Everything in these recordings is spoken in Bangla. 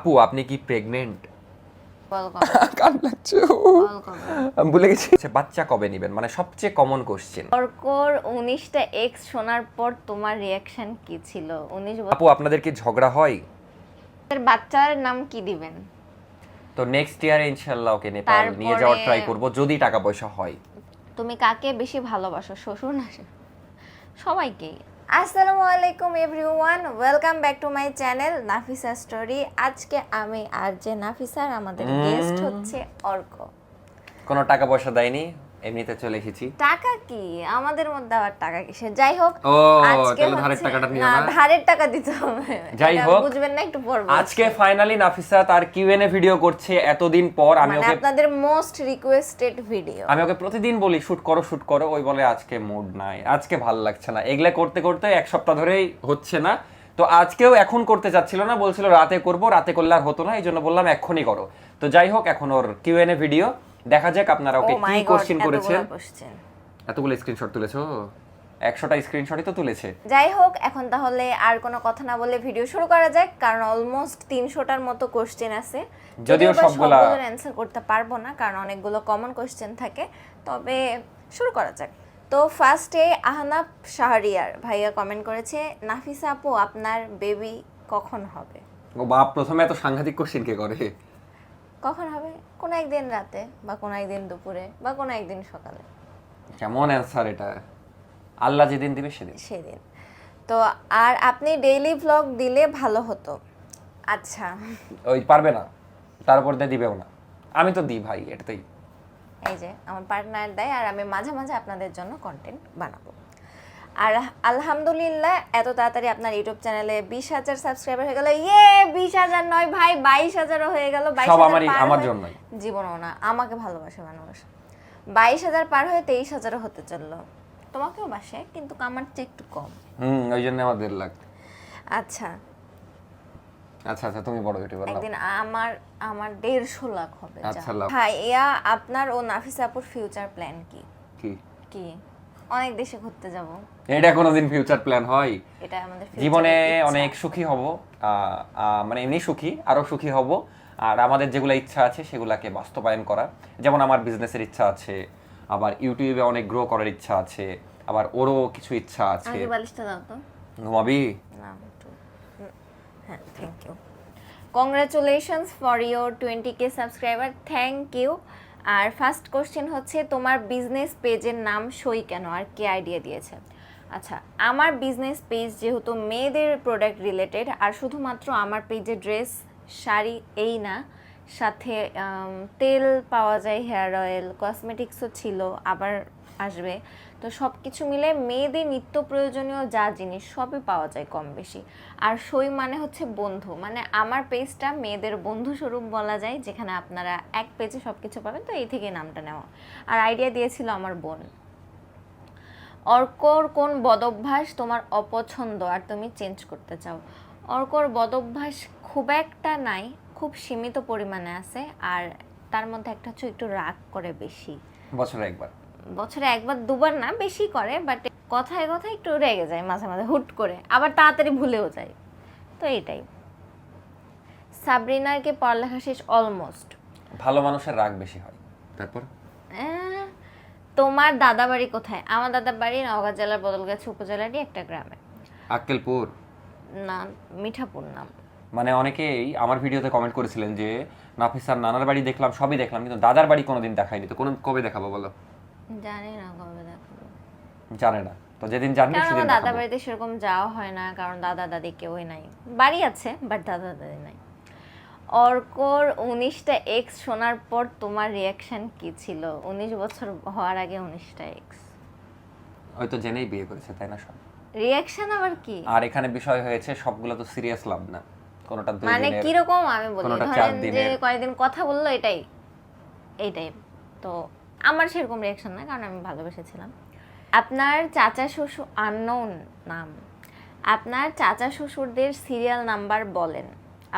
আপু আপনি কি প্রেগনেন্ট কান লাগছে আমি ভুলে গেছি। আচ্ছা, বাচ্চা কবে নেবেন? মানে সবচেয়ে কমন কোশ্চেন অর্কর উনিশটা এক্স শোনার পর তোমার রিয়াকশন কি ছিল? উনিশ আপু আপনাদের কি ঝগড়া হয়? বাচ্চার নাম কি দিবেন? তো নেক্সট ইয়ারে ইনশাআল্লাহ ওকে নেপাল তারপরে- নিয়ে যাওয়ার ট্রাই করব যদি টাকা পয়সা হয়। তুমি কাকে বেশি ভালোবাসো শ্বশুর না সবাইকেই। আসসালামু আলাইকুম everyone welcome back to my channel Nafisa story. আজকে আমি আর যে নাফিসার আমাদের গেস্ট হচ্ছে অর্ক। কোনো টাকা পয়সা দেয়নি? এমনিতে চলে এসেছি। টাকা কি? আমাদের মধ্যে আবার টাকা কিসে যাই হোক ও আজকে তাহলে ধারের টাকাটা নিও না ধারের টাকা দিতে হবে। যাই হোক, বুঝবেন না একটু পর আজকে। ফাইনালি নাফিসা তার কিউএনএ ভিডিও করছে এতদিন পর। আমি মানে ওকে আপনাদের মোস্ট রিকোয়েস্টেড ভিডিও আমি ওকে প্রতিদিন বলি শুট করো শুট করো। ওই বলে আজকে মুড নাই আজকে ভালো লাগছে না। এগুলা করতে করতে এক সপ্তাহ ধরেই হচ্ছে না। তো আজকেও এখন করতে চাচ্ছিল না বলছিল রাতে করব রাতে করলে আর হতো না এই জন্য বললাম এখনই করো। তো যাই হোক এখন ওর কিউএনএ ভিডিও দেখা যাক আপনারা ওকে কি কোশ্চেন করেছেন। এতগুলো স্ক্রিনশট তুলেছো? একশোটা স্ক্রিনশটই তো তুলেছে। যাই হোক এখন তাহলে আর কোনো কথা না বলে ভিডিও শুরু করা যাক কারণ অলমোস্ট তিনশোটার মতো কোশ্চেন আছে। যদিও সবগুলা- অ্যান্সার করতে পারব না কারণ অনেকগুলো কমন কোশ্চেন থাকে তবে শুরু করা যাক। তো ফার্স্টে আহনাব শাহরিয়ার ভাইয়া কমেন্ট করেছে নাফিসা আপু আপনার বেবি কখন হবে? ও বাপ প্রথমে এত সাংঘাতিক কোশ্চেন কে করে? কখন হবে? কোনো একদিন রাতে বা কোনো একদিন দুপুরে বা কোনো একদিন সকালে? কেমন অ্যান্সার এটা? আল্লাহ যেদিন দিবে সেদিন। সেদিন। তো আর আপনি ডেইলি ভ্লগ দিলে ভালো হতো। আচ্ছা। ওই পারবে না। তারপর দিয়ে দিবেও না। আমি তো দিই ভাই এটাতেই। এই যে আমার পার্টনার দেয় আর আমি মাঝে মাঝে আপনাদের জন্য কন্টেন্ট বানাবো। আর আলহামদুলিল্লাহ এত তাড়াতাড়ি আপনার ইউটিউব চ্যানেলে বিশ হাজার সাবস্ক্রাইবার হয়ে গেল। ইয়ে বিশ হাজার নয় ভাই বাইশ হাজারও হয়ে গেল। বাইশ সব আমারই- আমার জন্যই। জীবনও না আমাকে ভালোবাসে মানুষ। বাইশ হাজার পার হয়ে তেইশ হাজারও হতে চলল। তোমাকেও বাসে কিন্তু আমার চেয়ে একটু কম। হুম ওই জন্য আমার দেড় লাখ। আচ্ছা। আচ্ছা আচ্ছা তুমি বড় ইউটিউবার নাও একদিন আমার আমার দেড়শো লাখ হবে আচ্ছা, লাভ। ভাইয়া আপনার ও নাফিসা আপুর ফিউচার প্ল্যান কি? কি? কি? অনেক দেশে ঘুরতে যাব। এটা কোনোদিন ফিউচার প্ল্যান হয়? এটা আমাদের জীবনে অনেক সুখী হব মানে এমনি সুখী আরও সুখী হব। আর আমাদের যেগুলো ইচ্ছা আছে সেগুলাকে বাস্তবায়ন করা যেমন আমার বিজনেসের ইচ্ছা আছে আবার ইউটিউবে অনেক গ্রো করার ইচ্ছা আছে আবার ওরও কিছু ইচ্ছা আছে। আগে বালিশটা দাও তো। ঘুমাবি? না হ্যাঁ thank you congratulations for your twenty K subscriber thank you R first question হচ্ছে, তোমার বিজনেস পেজের নাম সই কেন? আর কে আইডিয়া দিয়েছে? আচ্ছা আমার বিজনেস পেজ যেহেতু মেয়েদের প্রোডাক্ট রিলেটেড আর শুধুমাত্র আমার পেজে ড্রেস শাড়ি এই না, সাথে তেল পাওয়া যায় হেয়ার অয়েল কসমেটিক্সও ছিল, আবার আসবে। তো সব কিছু মিলে মেয়েদের নিত্য প্রয়োজনীয় যা জিনিস সবই পাওয়া যায় কম বেশি আর সই মানে হচ্ছে বন্ধু। মানে আমার পেজটা মেয়েদের বন্ধু স্বরূপ বলা যায়, যেখানে আপনারা এক পেজে সব কিছু পাবেন, তো এই থেকে নামটা নেওয়া। আর আইডিয়া দিয়েছিল আমার বোন। অর্কর কোন বদভ্যাস তোমার অপছন্দ আর তুমি চেঞ্জ করতে চাও? অর্কর বদভ্যাস খুব একটা নাই, খুব সীমিত পরিমাণে আছে, আর তার মধ্যে একটা হচ্ছে একটু রাগ করে বেশি। বছরে একবার। বছরে একবার দুবার না বেশি করে বাট কথায় কথায় একটু রেগে যায় মাঝে মাঝে হুট করে। আবার তাড়াতাড়ি ভুলেও যায়। তো এইটাই সাবরিনারকে পড়ালেখা শেষ অলমোস্ট ভালো মানুষের রাগ বেশি হয়। তারপর? তোমার দাদা বাড়ি কোথায়? আমার দাদা বাড়ি নওগাঁ জেলার বদলগাছি উপজেলারই একটা গ্রামে। আক্কেলপুর? না মিঠাপুর নাম। মানে অনেকেই আমার ভিডিওতে কমেন্ট করেছিলেন যে নাফিসার নানার বাড়ি দেখলাম সবই দেখলাম কিন্তু দাদার বাড়ি কোনোদিন দেখাইনি। তো কোনো কবে দেখাবো বলো? জানি না কবে দেখাবো জানে না তো যেদিন জানবে কারণ সেদিন আমার দাদা দেখাবো। বাড়িতে সেরকম যাওয়া হয় না কারণ দাদা দাদি কেউই নাই। বাড়ি আছে বাট দাদা দাদি নাই। অর্কর উনিশটা এক্স শোনার পর তোমার রিয়াকশন কি ছিল? উনিশ বছর হওয়ার আগে উনিশটা এক্স ওই তো জেনেই বিয়ে করেছে তাই না সব? রিয়াকশন আবার কি? আর এখানে বিষয় হয়েছে সবগুলো তো সিরিয়াস লাভ না। কোনোটা দুই মানে দিনের কীরকম আমি বলি? কোনোটা চার ধরেন যে দিনের। কয়েকদিন কথা বলল এটাই এইটাই তো আমার সেরকম রিয়াকশন না কারণ আমি ভালোবেসেছিলাম। আপনার চাচা শ্বশুর আননোন নাম। আপনার চাচা শ্বশুরদের সিরিয়াল নাম্বার বলেন।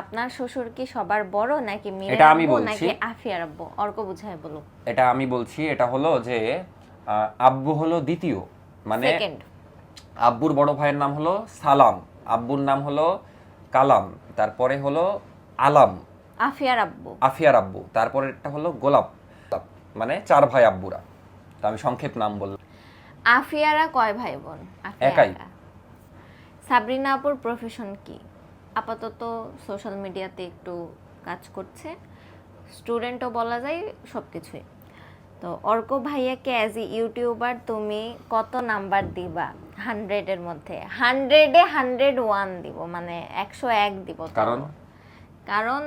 আপনার শ্বশুর কি সবার বড় নাকি মীরা এটা আমি বলছি। নাকি আফিয়ার আব্বু? অর্ক বুঝায় বলো এটা আমি বলছি এটা হলো যে আব্বু হলো দ্বিতীয়। মানে সেকেন্ড আব্বুর বড় ভাইয়ের নাম হলো সালাম। আব্বুর নাম হলো কালাম। তারপরে হলো আলাম। আফিয়ার আব্বু। আফিয়ার আব্বু। তারপরেরটা হলো গোলাপ, মানে চার ভাই আব্বুরা। তো আমি সংক্ষেপ নাম বললাম। আফিয়ারা কয় ভাই বোন একাই। সাবরিনা আপুর প্রফেশন কি? আপাতত সোশ্যাল মিডিয়াতে একটু কাজ করছে। স্টুডেন্টও বলা যায় সব কিছুই তো অর্ক ভাইয়াকে অ্যাজ এ ইউটিউবার তুমি কত নাম্বার দিবা? হান্ড্রেডের মধ্যে। হান্ড্রেডে হান্ড্রেড ওয়ান দিব মানে একশো এক দিব। কারণ? কারণ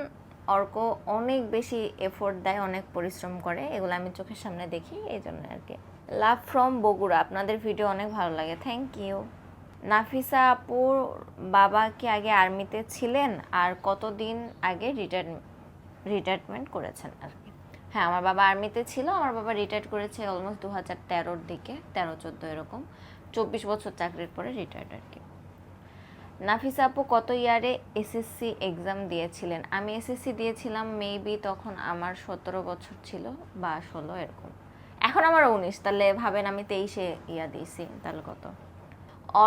অর্ক অনেক বেশি এফোর্ট দেয়, অনেক পরিশ্রম করে। এগুলো আমি চোখের সামনে দেখি এই জন্য আর কি লাভ ফ্রম বগুড়া, আপনাদের ভিডিও অনেক ভালো লাগে। থ্যাংক ইউ নাফিসা আপুর বাবা কি আগে আর্মিতে ছিলেন? আর কতদিন আগে রিটায়ার রিটায়ারমেন্ট করেছেন আর কি হ্যাঁ আমার বাবা আর্মিতে ছিল, আমার বাবা রিটায়ার করেছে অলমোস্ট দু হাজার তেরোর দিকে, তেরো, চোদ্দ এরকম। চব্বিশ বছর চাকরির পরে রিটায়ার্ড আর কি নাফিসা আপু কত ইয়ারে এসএসসি এক্সাম দিয়েছিলেন? আমি এসএসসি দিয়েছিলাম মেবি তখন আমার সতেরো বছর ছিল বা ষোলো এরকম। এখন আমার উনিশ তাহলে ভাবেন আমি তেইশে ইয়া দিয়েছি তাহলে কত?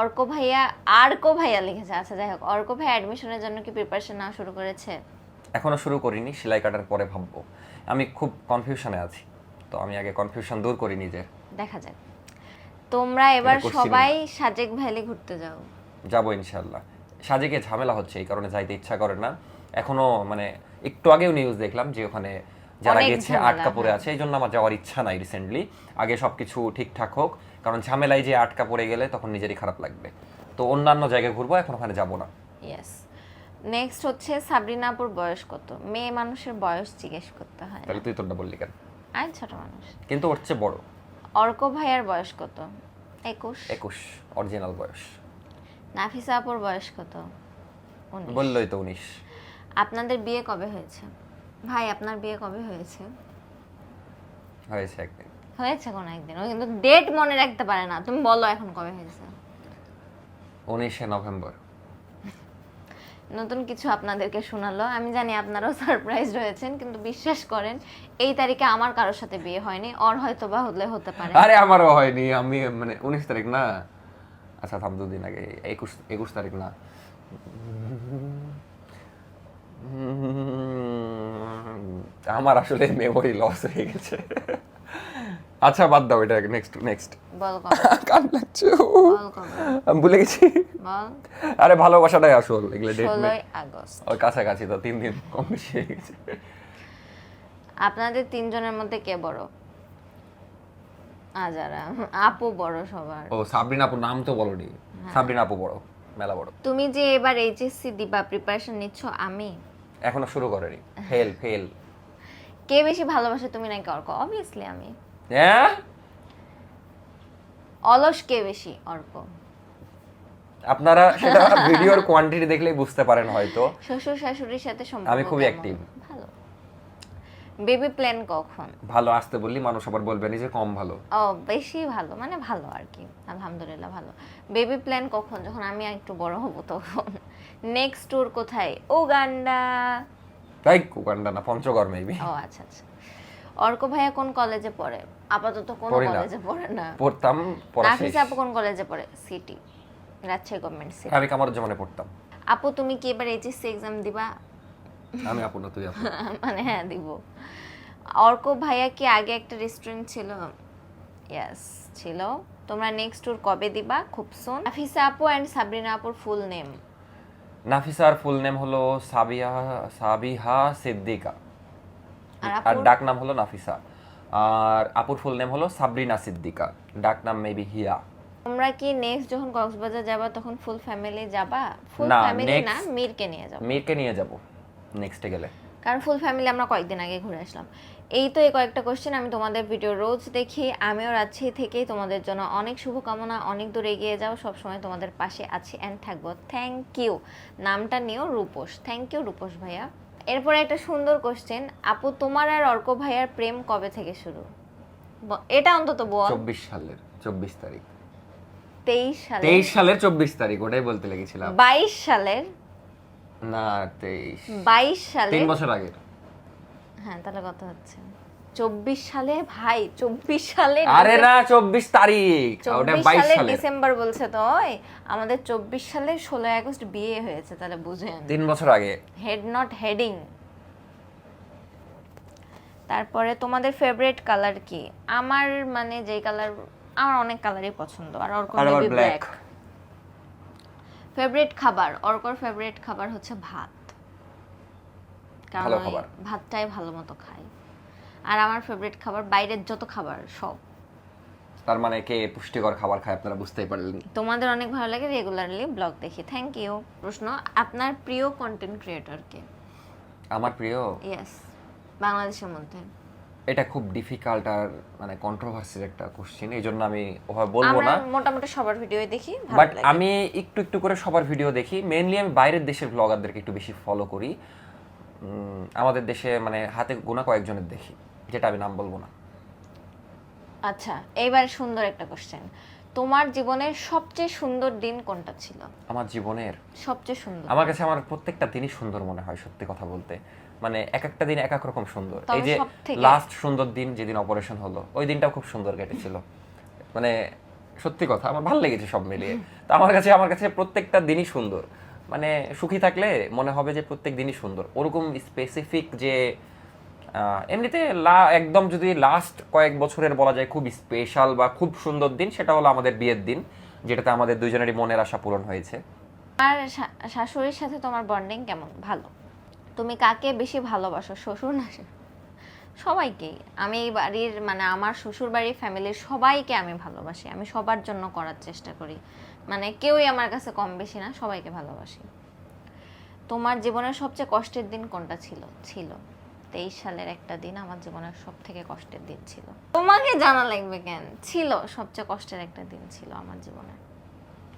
অর্ক ভাইয়া আর্কো ভাইয়া লিখেছে। আচ্ছা যাই হোক অর্ক ভাইয়া অ্যাডমিশনের জন্য কি প্রিপারেশন নেওয়া শুরু করেছে? এখনও শুরু করিনি সেলাই কাটার পরে ভাববো। আমি খুব কনফিউশনে আছি তো আমি আগে কনফিউশন দূর করি নিজের। দেখা যাক। তোমরা এবার সবাই সাজেক ভ্যালি ঘুরতে যাও। যাব ইনশাল্লাহ সাজেকে ঝামেলা হচ্ছে এই কারণে যাইতে ইচ্ছা করে না। এখনও মানে একটু আগেও নিউজ দেখলাম যে ওখানে যারা গেছে আটকা পড়ে হ্যাঁ। আছে এই জন্য আমার যাওয়ার ইচ্ছা নাই রিসেন্টলি আগে সবকিছু ঠিকঠাক হোক কারণ ঝামেলায় যে আটকা পড়ে গেলে তখন নিজেরই খারাপ লাগবে। তো অন্যান্য জায়গায় ঘুরবো এখন ওখানে যাব না। ইয়েস নেক্সট হচ্ছে সাবরিনাপুর বয়স কত? মেয়ে মানুষের বয়স জিজ্ঞেস করতে হয়। তাহলে তুই তোরটা বললি কেন? আমি ছোট মানুষ। কিন্তু ওর চেয়ে বড়। অর্ক ভাইয়ার বয়স কত? একুশ। একুশ অরিজিনাল বয়স। নাফিসা আপুর বয়স কত? বললোই তো উনিশ। আপনাদের বিয়ে কবে হয়েছে? ভাই আপনার বিয়ে কবে হয়েছে? হয়েছে একদিন। হয়েছে কোনো একদিন? ও কিন্তু ডেট মনে রাখতে পারে না। তুমি বলো এখন কবে হয়েছে। উনিশে নভেম্বর। নতুন কিছু আপনাদেরকে শোনালো। আমি জানি আপনারাও সারপ্রাইজ রয়েছেন কিন্তু বিশ্বাস করেন এই তারিখে আমার কারোর সাথে বিয়ে হয়নি। ওর হয়তো বা হলে হতে পারে। আরে আমারও হয়নি। আমি মানে উনিশ তারিখ না? আচ্ছা থাম দুদিন আগে একুশ একুশ তারিখ না। আমার আসলে মেমোরি লস হয়ে গেছে। আচ্ছা বাদ দাও এটা নেক্সট নেক্সট কান লাগছে আমি ভুলে গেছি। আরে ভালোবাসাটাই আসল এগুলো ডেট আগস্ট। ওই কাছাকাছি তো তিন দিন কম বেশি হয়ে গেছে। আপনাদের তিনজনের মধ্যে কে বড়? আজারা আপু বড় সবার। ও সাবরিন আপু নাম তো বলনি। সাবরিন আপু বড় মেলা বড়। তুমি যে এবার এইচএসসি দিবা প্রিপারেশন নিচ্ছ আমি? এখনও শুরু করেনি। ফেল ফেল কে বেশি ভালোবাসে তুমি নাকি অর্ক? অবভিয়াসলি আমি। হ্যাঁ? অলস কে বেশি অর্ক? আপনারা সেটা ভিডিওর কোয়ান্টিটি দেখলেই বুঝতে পারেন হয়তো। শ্বশুর শাশুড়ির সাথে সম্পর্ক আমি খুবই কেমন? বেবি প্ল্যান কখন? ভালো আসতে বললি মানুষ আবার বলবেন যে কম ভালো। ও বেশি ভালো মানে ভালো আর কি। আলহামদুলিল্লাহ ভালো। বেবি প্ল্যান কখন? যখন আমি একটু বড় হব তখন। নেক্সট ট্যুর কোথায়? উগান্ডা। তাই কুকান্ডা না পঞ্চগড় মেবি ও আচ্ছা আচ্ছা। অর্ক ভাইয়া কোন কলেজে পড়ে? আপাতত কোন কলেজে পড়ে না? পড়তাম নাফিসা আপু কোন কলেজে পড়ে? সিটি রাজশাহী গভর্নমেন্ট সিটি আমি কামারুজ্জামানে পড়তাম। আপু তুমি কি এবার এইচএসসি এক্সাম দিবা? আমি আপু না তুই আপু মানে হ্যাঁ দিব। অর্ক ভাইয়া কি আগে একটা রেস্টুরেন্ট ছিল? ইয়েস ছিল। তোমরা নেক্সট ট্যুর কবে দিবা? খুব সুন নাফিসা আপু অ্যান্ড সাবরিনা আপুর ফুল নেম নাফিসার ফুল নেম হলো সাবিয়া সাবিহা সিদ্দিকা। আর ডাক নাম হলো নাফিসা। আর আপুর ফুল নেম হলো সাবরিনা সিদ্দিকা। ডাক নাম মেবি হিয়া। তোমরা কি নেক্সট যখন কক্সবাজার যাবা তখন ফুল ফ্যামিলি যাবা? ফুল ফ্যামিলি না মীরকে নিয়ে যাব। মেয়েকে নিয়ে যাব। নেক্সটে গেলে। কারণ ফুল ফ্যামিলি আমরা কয়েকদিন আগে ঘুরে আসলাম। এই তো এই কয়েকটা কোশ্চেন আমি তোমাদের ভিডিও রোজ দেখি। আমিও রাজশাহী থেকেই তোমাদের জন্য অনেক শুভকামনা অনেক দূর এগিয়ে যাও। সবসময় তোমাদের পাশে আছি অ্যান্ড থাকব। থ্যাংক ইউ নামটা নিয়েও রূপোস থ্যাংক ইউ রূপোস ভাইয়া। এরপরে একটা সুন্দর কোশ্চেন আপু তোমার আর অর্ক ভাইয়ার প্রেম কবে থেকে শুরু? এটা অন্তত বল। চব্বিশ সালের চব্বিশ তারিখ। তেইশ সালে তেইশ সালের চব্বিশ তারিখ ওটাই বলতে লেগেছিলাম। বাইশ সালের না তেইশ। বাইশ সালে তিন বছর আগের। হ্যাঁ তাহলে হচ্ছে? চব্বিশ সালে? ভাই চব্বিশ সালে আরে না চব্বিশ তারিখ। চব্বিশ সালে ডিসেম্বর বলছে তো আমাদের চব্বিশ সালে ষোলো আগস্ট বিয়ে হয়েছে তাহলে বুঝেন তিন বছর আগে। হেড নট হেডিং তারপরে তোমাদের ফেভারিট কালার কি? আমার মানে যে কালার আমার অনেক কালারই পছন্দ আর black। ব্ল্যাক ফেভারিট খাবার অর্কর ফেভারিট খাবার হচ্ছে ভাত। কারণ ভালো খাবার। ভাতটাই ভালো মতো খাই। আর আমার ফেভারিট খাবার বাইরের যত খাবার সব। তার মানে কে পুষ্টিকর খাবার খায় আপনারা বুঝতেই পারলেন। তোমাদের অনেক ভালো লাগে রেগুলারলি ব্লগ দেখি। থ্যাংক ইউ প্রশ্ন আপনার প্রিয় কন্টেন্ট ক্রিয়েটর কে? আমার প্রিয়? ইয়েস বাংলাদেশের মধ্যে। এটা খুব ডিফিকাল্ট আর মানে কন্ট্রোভার্সির একটা কোশ্চেন এই জন্য আমি ওভাবে বলব না। মোটামুটি সবার ভিডিও দেখি বাট আমি একটু একটু করে সবার ভিডিও দেখি। মেইনলি আমি বাইরের দেশের ব্লগারদেরকে একটু বেশি ফলো করি। আমাদের দেশে মানে হাতে গোনা কয়েকজনের দেখি যেটা আমি নাম বলব না। আচ্ছা এইবার সুন্দর একটা কোশ্চেন তোমার জীবনের সবচেয়ে সুন্দর দিন কোনটা ছিল? আমার জীবনের? সবচেয়ে সুন্দর আমার কাছে আমার প্রত্যেকটা দিনই সুন্দর মনে হয় সত্যি কথা বলতে। মানে এক একটা দিন এক এক রকম সুন্দর। এই যে লাস্ট সুন্দর দিন যেদিন অপারেশন হলো ওই দিনটাও খুব সুন্দর কেটেছিল। মানে সত্যি কথা আমার ভালো লেগেছে সব মিলিয়ে। তো আমার কাছে আমার কাছে প্রত্যেকটা দিনই সুন্দর। মানে সুখী থাকলে মনে হবে যে প্রত্যেক দিনই সুন্দর। ওরকম স্পেসিফিক যে এমনিতে লা একদম যদি লাস্ট কয়েক বছরের বলা যায় খুব স্পেশাল বা খুব সুন্দর দিন সেটা হলো আমাদের বিয়ের দিন যেটাতে আমাদের দুজনেরই মনের আশা পূরণ হয়েছে। আর শাশুড়ির সাথে তোমার বন্ডিং কেমন? ভালো। তুমি কাকে বেশি ভালোবাসো, শ্বশুর না সবাইকেই আমি এই বাড়ির মানে আমার শ্বশুর বাড়ির ফ্যামিলির সবাইকে আমি ভালোবাসি। আমি সবার জন্য করার চেষ্টা করি। মানে কেউই আমার কাছে কম বেশি না, সবাইকে ভালোবাসি। তোমার জীবনের সবচেয়ে কষ্টের দিন কোনটা ছিল? ছিল। তেইশ সালের একটা দিন আমার জীবনের সব থেকে কষ্টের দিন ছিল। তোমাকে জানা লাগবে কেন? ছিল সবচেয়ে কষ্টের একটা দিন ছিল আমার জীবনে।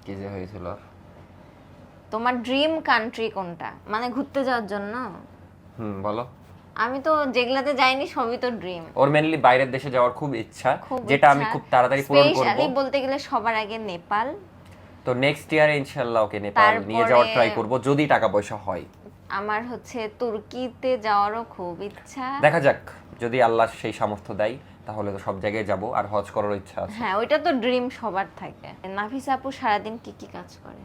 কি যে হয়েছিল? তোমার ড্রিম কান্ট্রি কোনটা? মানে ঘুরতে যাওয়ার জন্য? হুম বলো। আমি তো যেগুলাতে যাইনি সবই তো ড্রিম ওর মেনলি বাইরের দেশে যাওয়ার খুব ইচ্ছা যেটা আমি খুব তাড়াতাড়ি পূরণ করব। Specially বলতে গেলে সবার আগে নেপাল। তো নেক্সট ইয়ারে ইনশাআল্লাহ ওকে নেপাল নিয়ে যাওয়ার ট্রাই করব যদি টাকা পয়সা হয়। আমার হচ্ছে তুর্কিতে যাওয়ারও খুব ইচ্ছা। দেখা যাক যদি আল্লাহ সেই সামর্থ্য দেয় তাহলে তো সব জায়গায় যাব আর হজ করার ইচ্ছা আছে। হ্যাঁ ওইটা তো ড্রিম সবার থাকে। নাফিসা আপু সারাদিন কি কি কাজ করে?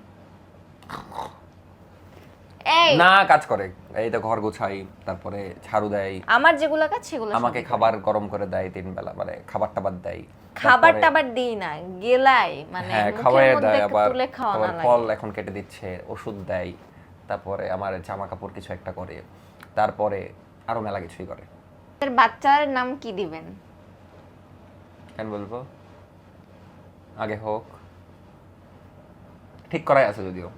এই। না কাজ করে। এই তো ঘর গোছাই তারপরে ঝাড়ু দেয় আমার যেগুলো কাজ সেগুলো আমাকে খাবার গরম করে দেয় তিন বেলা মানে খাবার টাবার দেয় খাবার টাবার দিই না গেলাই মানে হ্যাঁ দেয় আবার। ফল এখন কেটে দিচ্ছে ওষুধ দেয় তারপরে আমার জামা কাপড় কিছু একটা করে। তারপরে আরও মেলা কিছুই করে। আপনার বাচ্চার নাম কি দিবেন? কেন বলব? আগে হোক। ঠিক করাই আছে যদিও।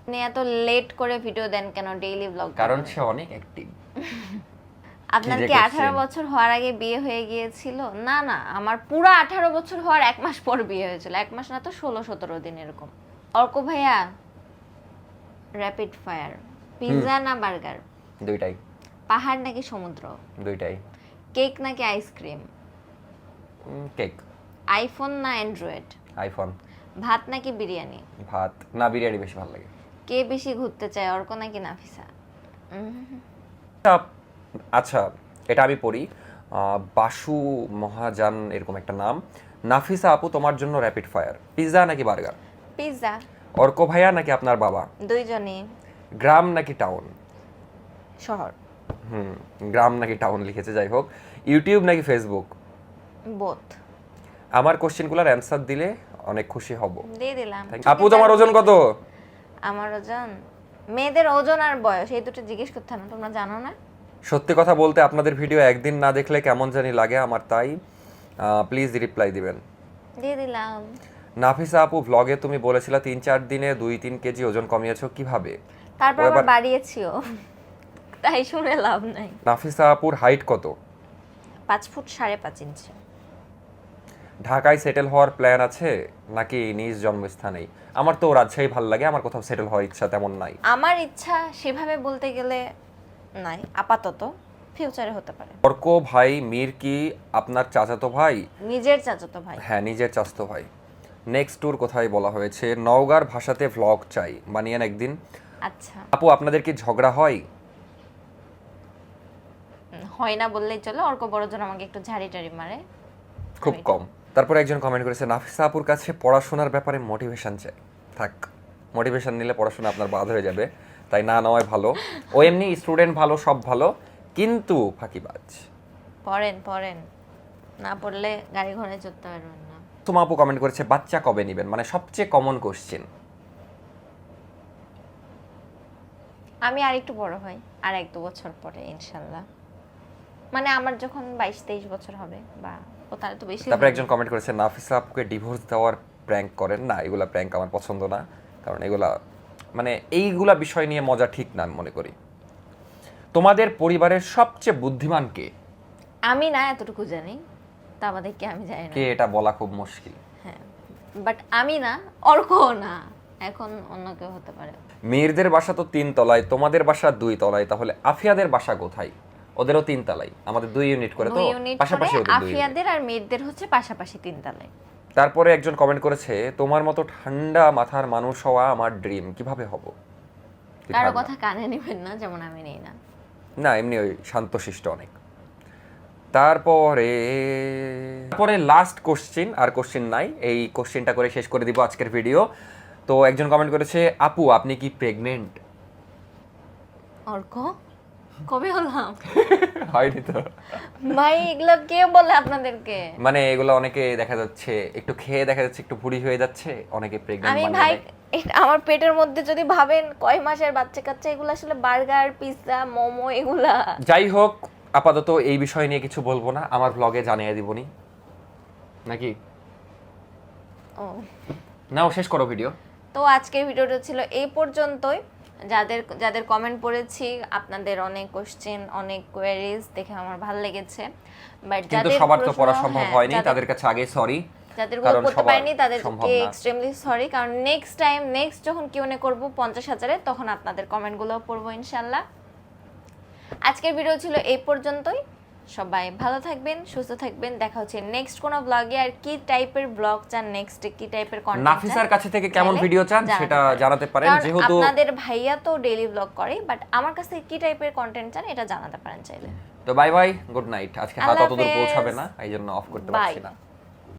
আপনি এত লেট করে ভিডিও দেন কেন? ডেইলি ব্লগ কারণ সে অনেক অ্যাক্টিভ আপনার কি? আঠারো বছর হওয়ার আগে বিয়ে হয়ে গিয়েছিল? না না আমার পুরো আঠারো বছর হওয়ার এক মাস পর বিয়ে হয়েছিল। এক মাস না তো ষোলো সতেরো দিন এরকম। অর্ক ভাইয়া র্যাপিড ফায়ার পিৎজা না বার্গার দুইটাই। পাহাড় নাকি সমুদ্র? দুইটাই। কেক নাকি আইসক্রিম কেক আইফোন না অ্যান্ড্রয়েড আইফোন ভাত নাকি বিরিয়ানি? ভাত। না বিরিয়ানি বেশি ভালো লাগে। কে বেশি ঘুরতে চায় অর্ক নাকি নাফিসা? আচ্ছা, আচ্ছা এটা আমি পড়ি। বাসু মহাজান এরকম একটা নাম। নাফিসা আপু তোমার জন্য র্যাপিড ফায়ার পিৎজা নাকি বার্গার? পিৎজা অর্ক ভাইয়া নাকি আপনার বাবা? দুইজনই। গ্রাম নাকি টাউন? শহর। হুম গ্রাম নাকি টাউন লিখেছে যাই হোক। ইউটিউব নাকি ফেসবুক বোথ আমার কোশ্চেনগুলোর অ্যান্সার দিলে অনেক খুশি হব। দিয়ে দিলাম। আপু তোমার ওজন কত? আমার ওজন? মেয়েদের ওজন আর বয়স এই দুটো জিজ্ঞেস করতে না তোমরা জানো না? সত্যি কথা বলতে আপনাদের ভিডিও একদিন না দেখলে কেমন জানি লাগে আমার তাই প্লিজ রিপ্লাই দিবেন। দিয়ে দিলাম। নাফিসা আপু ভ্লগে তুমি বলেছিলে তিন চার দিনে দুই তিন কেজি ওজন কমিয়েছো কীভাবে? তারপর আবার বাড়িয়েছিও। তাই শুনে লাভ নাই। নাফিসা আপুর হাইট কত? পাঁচ ফুট সাড়ে পাঁচ ইঞ্চি। ঢাকায় সেটেল হওয়ার প্ল্যান আছে? নাকি নিজ জন্মস্থানেই? আমার তো রাজশাহী ভালো লাগে আমার কোথাও সেটেল হওয়ার ইচ্ছা তেমন নাই। আমার ইচ্ছা সেভাবে বলতে গেলে নাই আপাতত ফিউচারে হতে পারে। অর্ক ভাই মীর কি আপনার চাচাতো ভাই? নিজের চাচাতো ভাই। হ্যাঁ নিজের চাচাতো ভাই। নেক্সট ট্যুর কোথায় বলা হয়েছে? নওগাঁর ভাষাতে ভ্লগ চাই বানিয়েন একদিন। আচ্ছা। আপু আপনাদের কি ঝগড়া হয়? হয় না বললেই চলে অর্ক বড়জন আমাকে একটু ঝাড়ি টাড়ি মারে। খুব কম। তারপরে একজন কমেন্ট করেছে নাফিসা আপুর কাছে পড়াশোনার ব্যাপারে মোটিভেশন চাই। থাক মোটিভেশন নিলে পড়াশোনা আপনার বাদ হয়ে যাবে তাই না নেওয়াই ভালো। ও এমনি স্টুডেন্ট ভালো সব ভালো কিন্তু ফাঁকিবাজ। পড়েন পড়েন। না পড়লে গাড়ি ঘোড়ায় চড়তে পারবেন না। তোমা আপু কমেন্ট করেছে বাচ্চা কবে নেবেন? মানে সবচেয়ে কমন কোশ্চেন আমি আর একটু বড় হই আর এক দু বছর পরে ইনশাল্লাহ। মানে আমার যখন বাইশ তেইশ বছর হবে বা ও তার তো বেশি তারপরে। একজন কমেন্ট করেছে নাফিসা আপুকে ডিভোর্স দেওয়ার প্র্যাঙ্ক করেন না এগুলা প্র্যাঙ্ক আমার পছন্দ না কারণ এগুলা মানে এইগুলা বিষয় নিয়ে মজা ঠিক না আমি মনে করি। তোমাদের পরিবারের সবচেয়ে বুদ্ধিমান কে? আমি না এতটুকু জানি তা আমাদের কি আমি জানি না। কে এটা বলা খুব মুশকিল। হ্যাঁ বাট আমি না অর্ক না এখন অন্য কেউ হতে পারে। মেয়েরদের বাসা তো তিন তলায় তোমাদের বাসা দুই তলায় তাহলে আফিয়াদের বাসা কোথায়? ওদেরও তিন তলায় আমাদের দুই ইউনিট করে তো পাশাপাশি ওদের দুই আফিয়াদের আর মেয়েদের হচ্ছে পাশাপাশি তিনতলায় তারপরে একজন কমেন্ট করেছে তোমার মতো ঠান্ডা মাথার মানুষ হওয়া আমার ড্রিম কীভাবে হব? কারও কথা কানে নেবেন না যেমন আমি নেই না। না এমনি ওই শান্তশিষ্ট অনেক। তারপরে তারপরে লাস্ট কোশ্চেন আর কোশ্চেন নাই এই কোশ্চেনটা করে শেষ করে দিব আজকের ভিডিও তো একজন কমেন্ট করেছে আপু আপনি কি প্রেগনেন্ট অর্ক? কবে হলাম? হয়নি তো। ভাই এগুলো কে বলে আপনাদেরকে? মানে এগুলো অনেকে দেখা যাচ্ছে একটু খেয়ে দেখা যাচ্ছে একটু ভুড়ি হয়ে যাচ্ছে অনেকে প্রেগনেন্ট আমি ভাই আমার পেটের মধ্যে যদি ভাবেন কয় মাসের বাচ্চা কাচ্চা এগুলো আসলে বার্গার পিৎজা মোমো এগুলা। যাই হোক আপাতত এই বিষয় নিয়ে কিছু বলব না আমার ব্লগে জানিয়ে দিবনি নাকি? ও। নাও শেষ করো ভিডিও তো আজকের ভিডিওটা ছিল এই পর্যন্তই। যাদের যাদের কমেন্ট পড়েছি আপনাদের অনেক কোশ্চেন অনেক কোয়েরিজ দেখে আমার ভালো লেগেছে। বাট যাদের সবার তো পড়া সম্ভব হ্যাঁ, হয়নি তাদের কাছে আগে সরি যাদের কারণ করতে পারিনি তাদেরকে। এক্সট্রিমলি সরি কারণ নেক্সট টাইম নেক্সট যখন কিউনে করব পঞ্চাশ হাজারে তখন আপনাদের কমেন্টগুলো পড়ব ইনশাল্লাহ। আজকের ভিডিও ছিল এই পর্যন্তই। সবাই ভালো থাকবেন সুস্থ থাকবেন। দেখা হচ্ছে নেক্সট কোন ব্লগে আর কি টাইপের ব্লগ চান নেক্সট কি টাইপের কন্টেন্ট নাফিসার কাছে থেকে কেমন ভিডিও চান সেটা জানাতে পারেন। যেহেতু আপনাদের ভাইয়া তো ডেইলি ব্লগ করে বাট আমার কাছে কি টাইপের কন্টেন্ট চান এটা জানাতে পারেন চাইলে। তো বাই বাই গুড নাইট আজকে হাত অতদূর পৌঁছাবে না এই জন্য অফ করতে পারছি না।